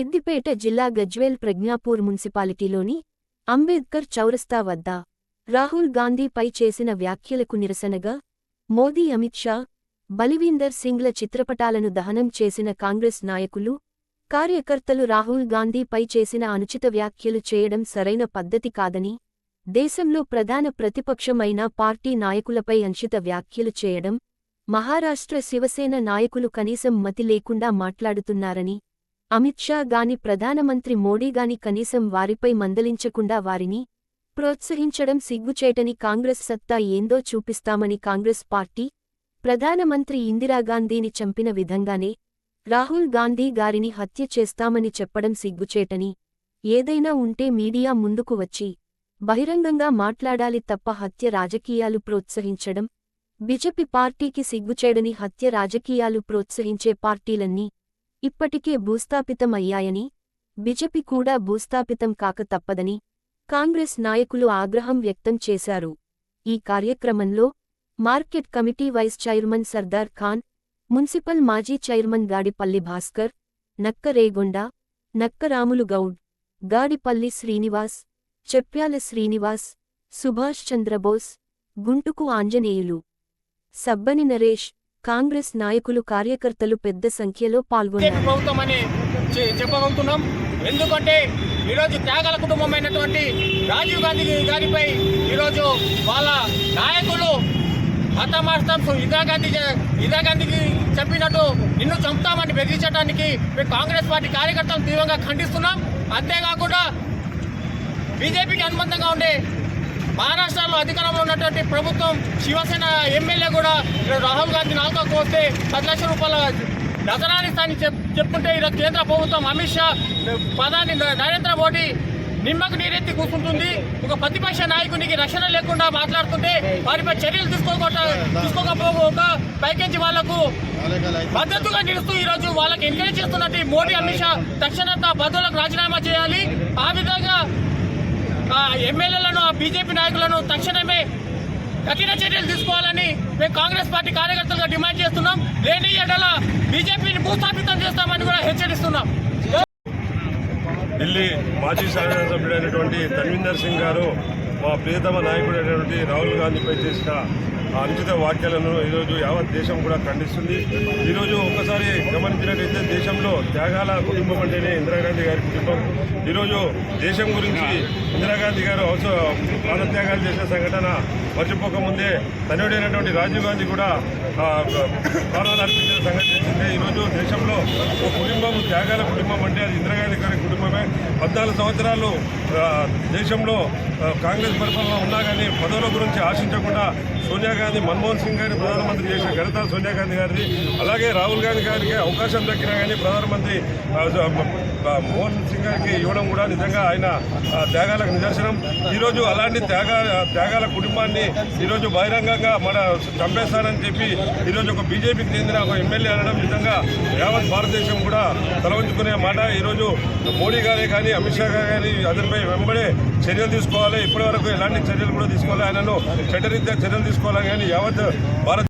సిద్దిపేట జిల్లా గజ్వేల్ ప్రజ్ఞాపూర్ మున్సిపాలిటీలోని అంబేద్కర్ చౌరస్తా వద్ద రాహుల్ గాంధీపై చేసిన వ్యాఖ్యలకు నిరసనగా మోదీ అమిత్ షా బలివీందర్ సింగ్ల చిత్రపటాలను దహనం చేసిన కాంగ్రెస్ నాయకులు కార్యకర్తలు రాహుల్ గాంధీపై చేసిన అనుచిత వ్యాఖ్యలు చేయడం సరైన పద్ధతి కాదని దేశంలో ప్రధాన ప్రతిపక్షమైన పార్టీ నాయకులపై అంచిత వ్యాఖ్యలు చేయడం మహారాష్ట్ర శివసేన నాయకులు కనీసం మతి లేకుండా మాట్లాడుతున్నారని అమిత్ షా గాని ప్రధానమంత్రి మోడీ గాని కనీసం వారిపై మందలించకుండా వారిని ప్రోత్సహించడం సిగ్గుచేటని కాంగ్రెస్ సత్తా ఏందో చూపిస్తామని కాంగ్రెస్ పార్టీ ప్రధానమంత్రి ఇందిరాగాంధీని చంపిన విధంగానే రాహుల్ గాంధీ గారిని హత్య చేస్తామని చెప్పడం సిగ్గుచేటని ఏదైనా ఉంటే మీడియా ముందుకు వచ్చి బహిరంగంగా మాట్లాడాలి తప్ప హత్య రాజకీయాలు ప్రోత్సహించడం బిజెపి పార్టీకి సిగ్గుచేడని హత్య రాజకీయాలు ప్రోత్సహించే పార్టీలన్నీ ఇప్పటికే భూస్థాపితమయ్యాయని బిజెపి కూడా భూస్థాపితం కాక తప్పదని కాంగ్రెస్ నాయకులు ఆగ్రహం వ్యక్తం చేశారు. ఈ కార్యక్రమంలో market committee vice chairman Sardar Khan municipal మాజీ చైర్మన్ గాడిపల్లి భాస్కర్ నక్క రేగొండ నక్క రాములు గౌడ్ గాడిపల్లి శ్రీనివాస్ చెప్యాల శ్రీనివాస్ సుభాష్ చంద్రబోస్ గుంటుకు ఆంజనేయులు సబ్బని నరేష్ కాంగ్రెస్ నాయకులు కార్యకర్తలు పెద్ద సంఖ్యలో పాల్గొన్నారు. ప్రభుత్వం అని చె- చెప్పగలుగుతున్నాం. ఎందుకంటే ఈరోజు త్యాగాల కుటుంబమైనటువంటి రాజీవ్ గాంధీ గారిపై ఈరోజు వాళ్ళ నాయకులు హతమార్తం ఇందిరాగాంధీ ఇందిరా ఇందిరాగాంధీకి చెప్పినట్టు నిన్ను చంపుతామని బెదిరించడానికి మేము కాంగ్రెస్ పార్టీ కార్యకర్తలను తీవ్రంగా ఖండిస్తున్నాం. అంతేకాకుండా బీజేపీకి అనుబంధంగా ఉండే మహారాష్ట్రలో అధికారంలో ఉన్నటువంటి ప్రభుత్వం శివసేన ఎమ్మెల్యే కూడా రాహుల్ గాంధీ నాలుగోకి వస్తే పది లక్షల రూపాయల నజరాని చెప్ చెప్పుకుంటే ఈరోజు కేంద్ర ప్రభుత్వం అమిత్ షా ప్రధాని నరేంద్ర మోడీ నిమ్మకు నీరెత్తి కూర్చుంటుంది. ఒక ప్రతిపక్ష నాయకునికి రక్షణ లేకుండా మాట్లాడుతుంటే వారిపై చర్యలు తీసుకోకుండా తీసుకోకపోక పైకించి వాళ్ళకు మద్దతుగా నిలుస్తూ ఈరోజు వాళ్ళకి ఎంకరేజ్ చేస్తున్నట్టు మోడీ అమిత్ షా తక్షణ తమ రాజీనామా చేయాలి. ఆ విధంగా ఎమ్మెల్యేలను ఆ బీజేపీ నాయకులను తక్షణమే కఠిన చర్యలు తీసుకోవాలని మేము కాంగ్రెస్ పార్టీ కార్యకర్తలుగా డిమాండ్ చేస్తున్నాం. లేని ఎడల బీజేపీని భూస్థాపితం చేస్తామని కూడా హెచ్చరిస్తున్నాం. ఢిల్లీ మాజీ శాసనసభ్యుడైనటువంటి ధన్వీందర్ సింగ్ గారు మా ప్రియతమ నాయకుడైనటువంటి రాహుల్ గాంధీపై చేసిన ఆ అనుచిత వ్యాఖ్యలను ఈరోజు యావత్ దేశం కూడా ఖండిస్తుంది. ఈరోజు ఒక్కసారి గమనించినట్లయితే దేశంలో త్యాగాల కుటుంబం అంటేనే ఇందిరాగాంధీ గారి కుటుంబం. ఈరోజు దేశం గురించి ఇందిరాగాంధీ గారు అవసర ప్రాణత్యాగాలు చేసిన సంఘటన మర్చిపోకముందే తనుడైనటువంటి రాజీవ్ గాంధీ కూడా ప్రాణాలు అర్పించిన సంఘటన ఈరోజు దేశంలో ఒక కుటుంబం త్యాగాల కుటుంబం అంటే అది ఇందిరాగాంధీ గారి కుటుంబమే. పద్నాలుగు సంవత్సరాలు దేశంలో కాంగ్రెస్ పరిపాలన ఉన్నా కానీ పదవుల గురించి ఆశించకుండా సోనియా గాంధీ మన్మోహన్ సింగ్ గారిని ప్రధానమంత్రి చేసిన ఘనత సోనియా గాంధీ గారిది. అలాగే రాహుల్ గాంధీ గారికి అవకాశం దక్కినా కానీ ప్రధానమంత్రి మోహన్ సింగ్ గారికి ఇవ్వడం కూడా నిజంగా ఆయన త్యాగాలకు నిదర్శనం. ఈరోజు అలాంటి త్యాగా త్యాగాల కుటుంబాన్ని ఈరోజు బహిరంగంగా మన చంపేస్తారని చెప్పి ఈరోజు ఒక బీజేపీకి చెందిన ఒక ఎమ్మెల్యే అనడం నిజంగా యావత్ భారతదేశం కూడా తలవంచుకునే మాట. ఈరోజు మోడీ గారే కానీ అమిత్ షా కానీ అతనిపై వెంబడే చర్యలు తీసుకోవాలి. ఇప్పటి వరకు ఎలాంటి చర్యలు కూడా తీసుకోవాలి ఆయనను చట్టరీత్యా చర్యలు తీసుకోవాలి కానీ యావత్ భారత్